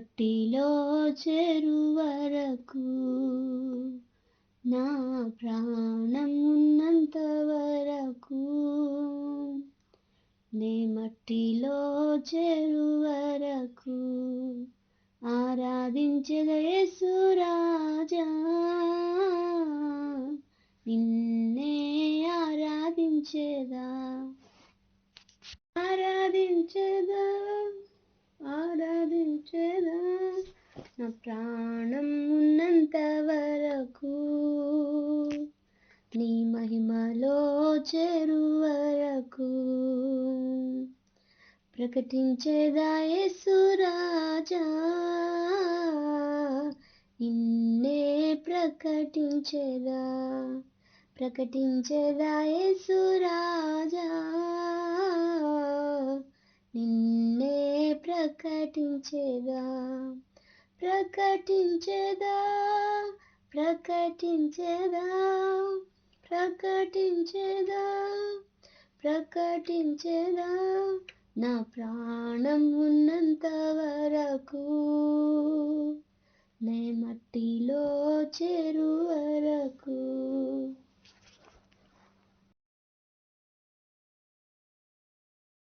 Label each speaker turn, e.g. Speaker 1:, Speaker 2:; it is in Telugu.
Speaker 1: మట్టిలో చెరువరకు నా ప్రాణం ఉన్నంత వరకు నే మట్టిలో చెరువరకు వరకు ఆరాధించద నిన్నే ఆరాధించేదా? ఆరాధించేదా? ఆరాధి నా ప్రాణం ఉన్నంత వరకు నీ మహిమలో చేరు వరకు ప్రకటించేదా యేసురాజా నిన్నే ప్రకటించేదా? ప్రకటించేదా యేసురాజా నిన్నే ప్రకటించేదా? ప్రకటించేదా? ప్రకటించేదా? ప్రకటించేదా? ప్రకటించేదా? నా ప్రాణం ఉన్నంత వరకు నే మట్టిలో చేరు